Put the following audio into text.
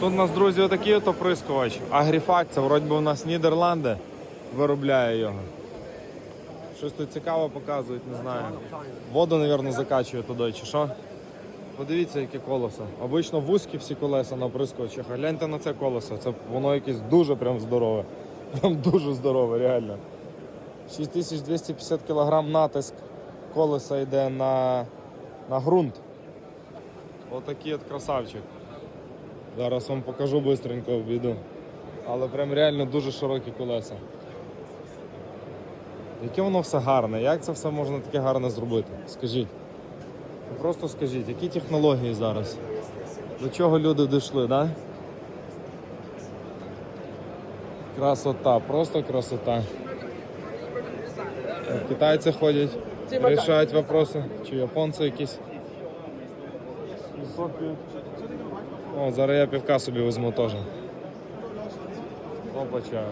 Тут у нас, друзі, отакий от оприскувач. Агріфак, це вроді би у нас Нідерланди виробляє його. Щось тут цікаве показують, не знаю. Воду, мабуть, закачує туди, чи що. Подивіться, яке колесо. Обично вузькі всі колеса на оприскувачах, а гляньте на це колесо. Це воно якесь дуже прям здорове. Прям дуже здорове, реально. 6250 кг натиск колеса йде на, на ґрунт. Отакий от красавчик. Зараз вам покажу швидко обійду. Але прям реально дуже широкі колеса. Яке воно все гарне, як це все можна таке гарне зробити? Скажіть. Просто скажіть, які технології зараз? До чого люди дійшли, да? Красота, просто красота. Китайці ходять, рішають вопроси. Чи японці якісь. О, зараз я півка собі візьму теж. Опача.